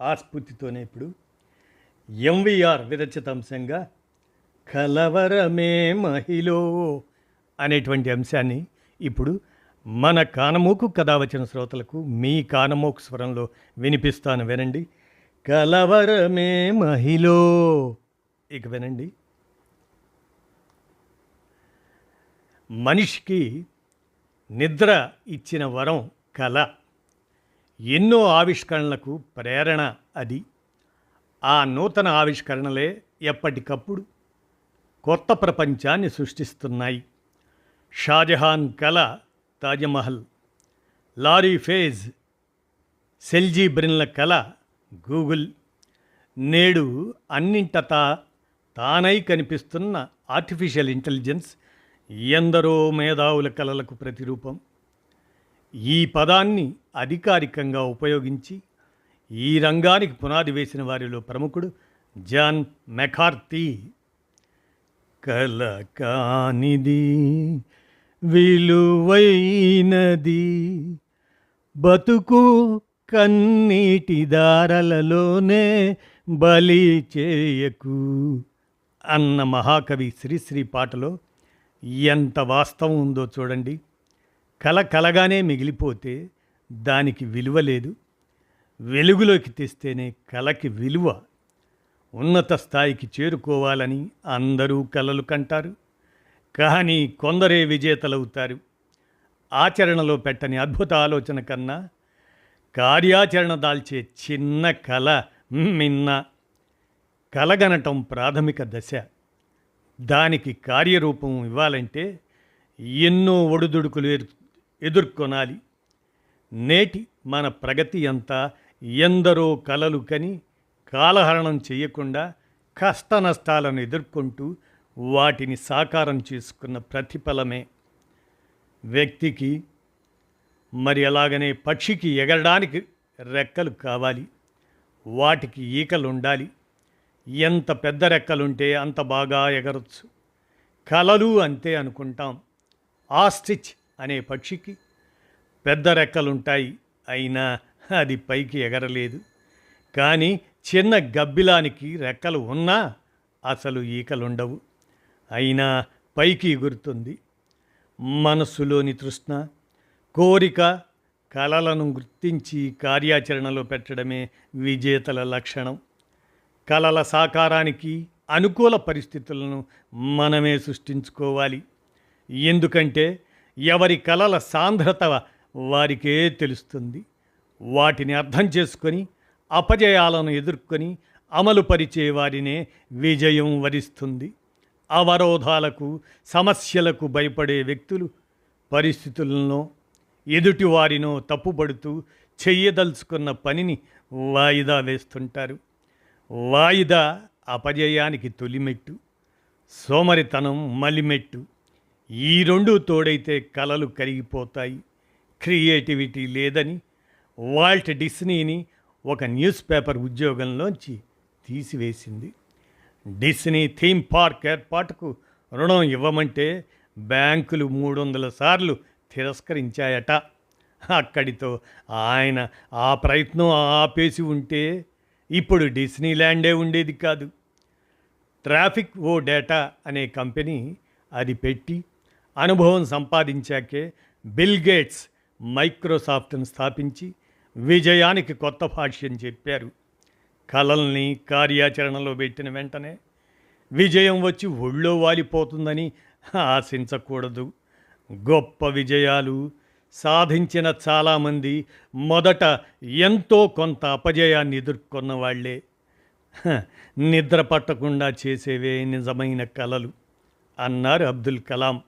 ఆస్ఫూర్తితోనే ఇప్పుడు ఎంవిఆర్ విరచిత అంశంగా కలవరమే మహిళ అనేటువంటి అంశాన్ని ఇప్పుడు మన కానమోకు కథ వచ్చిన శ్రోతలకు మీ కానమోకు స్వరంలో వినిపిస్తాను వినండి. కలవరమే మహిళ. ఇక వినండి. మనిషికి నిద్ర ఇచ్చిన వరం కళ ఎన్నో ఆవిష్కరణలకు ప్రేరణ అది. ఆ నూతన ఆవిష్కరణలే ఎప్పటికప్పుడు కొత్త ప్రపంచాన్ని సృష్టిస్తున్నాయి. షాజహాన్ కళ తాజ్మహల్ లారీ ఫేజ్ సెల్జీ బ్రిన్ల కళ గూగుల్ నేడు అన్నింటతా తానై కనిపిస్తున్న ఆర్టిఫిషియల్ ఇంటెలిజెన్స్ ఎందరో మేధావుల కళలకు ప్రతిరూపం. ఈ పదాన్ని అధికారికంగా ఉపయోగించి ఈ రంగానికి పునాది వేసిన వారిలో ప్రముఖుడు జాన్ మెకార్తీ. కల కానిది విలువైనది బతుకు కన్నీటి దారలలోనే బలి చేయకు అన్న మహాకవి శ్రీశ్రీ పాటలో ఎంత వాస్తవం ఉందో చూడండి. కల కలగానే మిగిలిపోతే దానికి విలువ లేదు. వెలుగులోకి తెస్తేనే కలకి విలువ ఉన్నత స్థాయికి చేరుకోవాలని అందరూ కలలు కంటారు. కానీ కొందరే విజేతలవుతారు. ఆచరణలో పెట్టని అద్భుత ఆలోచన కన్నా కార్యాచరణ దాల్చే చిన్న కళ మిన్న కలగనటం ప్రాథమిక దశ. దానికి కార్యరూపం ఇవ్వాలంటే ఎన్నో ఒడిదుడుకులు ఎదు- ఎదుర్కొనాలి. నేటి మన ప్రగతి అంతా ఎందరో కలలు కని కాలహరణం చేయకుండా కష్ట నష్టాలను ఎదుర్కొంటూ వాటిని సాకారం చేసుకున్న ప్రతిఫలమే. వ్యక్తికి మరి అలాగనే పక్షికి ఎగరడానికి రెక్కలు కావాలి. వాటికి ఈకలు ఉండాలి ఎంత పెద్ద రెక్కలుంటే అంత బాగా ఎగరొచ్చు. కలలు అంతే అనుకుంటాం. ఆస్టిచ్ అనే పక్షికి పెద్ద రెక్కలుంటాయి. అయినా అది పైకి ఎగరలేదు. కానీ చిన్న గబ్బిలానికి రెక్కలు ఉన్నా అసలు ఈకలుండవు. అయినా పైకి ఎగురుతుంది. మనస్సులోని తృష్ణ కోరిక కళలను గుర్తించి కార్యాచరణలో పెట్టడమే విజేతల లక్షణం. కలల సాకారానికి అనుకూల పరిస్థితులను మనమే సృష్టించుకోవాలి. ఎందుకంటే ఎవరి కలల సాంద్రత వారికే తెలుస్తుంది. వాటిని అర్థం చేసుకొని అపజయాలను ఎదుర్కొని అమలుపరిచే వారినే విజయం వరిస్తుంది. అవరోధాలకు సమస్యలకు భయపడే వ్యక్తులు పరిస్థితులను ఎదుటివారినో తప్పుపడుతూ చెయ్యదలుచుకున్న పనిని వాయిదా వేస్తుంటారు. వాయిదా అపజయానికి తొలిమెట్టు సోమరితనం మలిమెట్టు. ఈ రెండు తోడైతే కలలు కరిగిపోతాయి. క్రియేటివిటీ లేదని వాల్ట్ డిస్నీని ఒక న్యూస్ పేపర్ ఉద్యోగంలోంచి తీసివేసింది. డిస్నీ థీమ్ పార్క్ ఏర్పాటుకు రుణం ఇవ్వమంటే బ్యాంకులు మూడు వందల సార్లు తిరస్కరించాయట. అక్కడితో ఆయన ఆ ప్రయత్నం ఆపేసి ఉంటే ఇప్పుడు డిస్నీ ల్యాండే ఉండేది కాదు. ట్రాఫిక్ ఓ డేటా అనే కంపెనీ అది పెట్టి అనుభవం సంపాదించాకే బిల్ గేట్స్ మైక్రోసాఫ్ట్ను స్థాపించి విజయానికి కొత్త భాష్యం చెప్పారు. కలల్ని కార్యాచరణలో పెట్టిన వెంటనే విజయం వచ్చి ఒళ్ళో వాలిపోతుందని ఆశించకూడదు. గొప్ప విజయాలు సాధించిన చాలామంది మొదట ఎంతో కొంత అపజయాన్ని ఎదుర్కొన్న వాళ్ళే. నిద్ర పట్టకుండా చేసేవే నిజమైన కలలు అన్నారు అబ్దుల్ కలాం.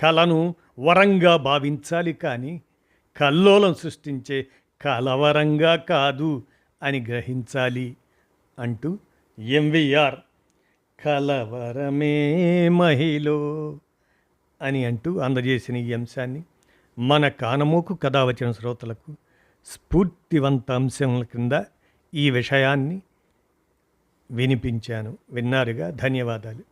కలను వరంగా భావించాలి కానీ కల్లోలం సృష్టించే కలవరంగా కాదు అని గ్రహించాలి అంటూ ఎంవిఆర్ కలవరమే మహిళ అని అంటూ అందజేసిన ఈ అంశాన్ని మన కానమోకు కథ వచ్చిన శ్రోతలకు స్ఫూర్తివంత అంశముల కింద ఈ విషయాన్ని వినిపించాను. విన్నారుగా? ధన్యవాదాలు.